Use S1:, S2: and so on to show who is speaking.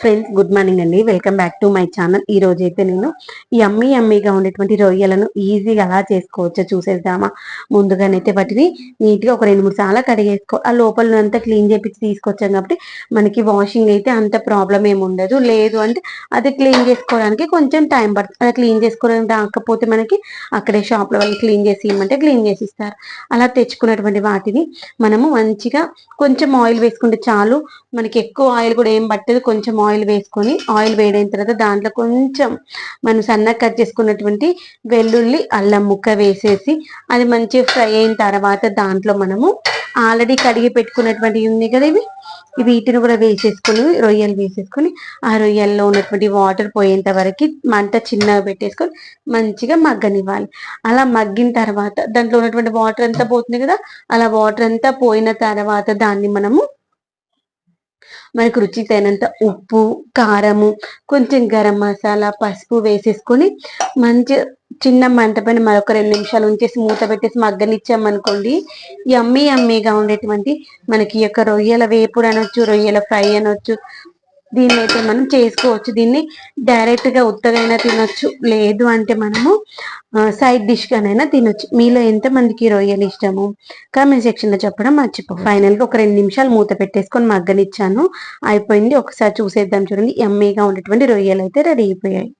S1: Friends good morning అండి. Welcome back to my channel ఈ రోజు అయితే నేను యమ్మీ యమ్మీగా అమ్మీగా ఉండేటువంటి రొయ్యలను ఈజీగా ఎలా చేసుకోవచ్చో చూసేద్దామా? ముందుగానైతే వాటిని నీట్గా ఒక రెండు మూడు సార్లు కడిగేసుకో ఆ లోపల అంతా క్లీన్ చేపించి తీసుకొచ్చాం కాబట్టి మనకి వాషింగ్ అయితే అంత ప్రాబ్లం ఏమి ఉండదు. లేదు అంటే అది క్లీన్ చేసుకోవడానికి కొంచెం టైం పడుతుంది అలా క్లీన్ చేసుకోవడానికి రాకపోతే మనకి అక్కడే షాప్లో వాళ్ళు క్లీన్ చేసి ఇవ్వమంటే క్లీన్ చేసి ఇస్తారు. అలా తెచ్చుకున్నటువంటి వాటిని మనము మంచిగా కొంచెం ఆయిల్ వేసుకుంటే చాలు. మనకి ఎక్కువ ఆయిల్ కూడా ఏం పట్టదు. కొంచెం ఆయిల్ వేసుకొని ఆయిల్ వేడైన తర్వాత దాంట్లో కొంచెం మనం సన్నగా కట్ చేసుకున్నటువంటి వెల్లుల్లి అల్లం ముక్క వేసేసి అది మంచిగా ఫ్రై అయిన తర్వాత దాంట్లో మనము ఆల్రెడీ కడిగి పెట్టుకున్నటువంటి ఉంది కదా ఇవి? వీటిని కూడా వేసేసుకొని రొయ్యలు వేసేసుకొని ఆ రొయ్యల్లో ఉన్నటువంటి వాటర్ పోయేంత వరకు మంట చిన్నగా పెట్టేసుకొని మంచిగా మగ్గనివ్వాలి. అలా మగ్గిన తర్వాత దాంట్లో ఉన్నటువంటి వాటర్ అంతా పోతుంది కదా? అలా వాటర్ అంతా పోయిన తర్వాత దాన్ని మనము మనకు రుచి తగినంత ఉప్పు కారము కొంచెం గరం మసాలా పసుపు వేసేసుకొని మంచి చిన్న మంట పైన మరొక రెండు నిమిషాలు ఉంచేసి మూత పెట్టేసి మగ్గనిచ్చామనుకోండి యమ్మీ యమ్మీగా ఉండేటువంటి మనకి ఈ యొక్క రొయ్యల వేపుడు అనొచ్చు రొయ్యల ఫ్రై అనొచ్చు దీన్ని అయితే మనం చేసుకోవచ్చు. దీన్ని డైరెక్ట్గా ఉత్తగైనా తినొచ్చు లేదు అంటే మనము సైడ్ డిష్ గానైనా తినొచ్చు. మీలో ఎంతమందికి రొయ్యలు ఇష్టము? కామెంట్ సెక్షన్లో చెప్పడం మర్చిపో. ఫైనల్గా ఒక రెండు నిమిషాలు మూత పెట్టేసుకొని మగ్గనిచ్చాను. అయిపోయింది. ఒకసారి చూసేద్దాం చూడండి. ఎమ్మీగా ఉండేటువంటి రొయ్యలు అయితే రెడీ అయిపోయాయి.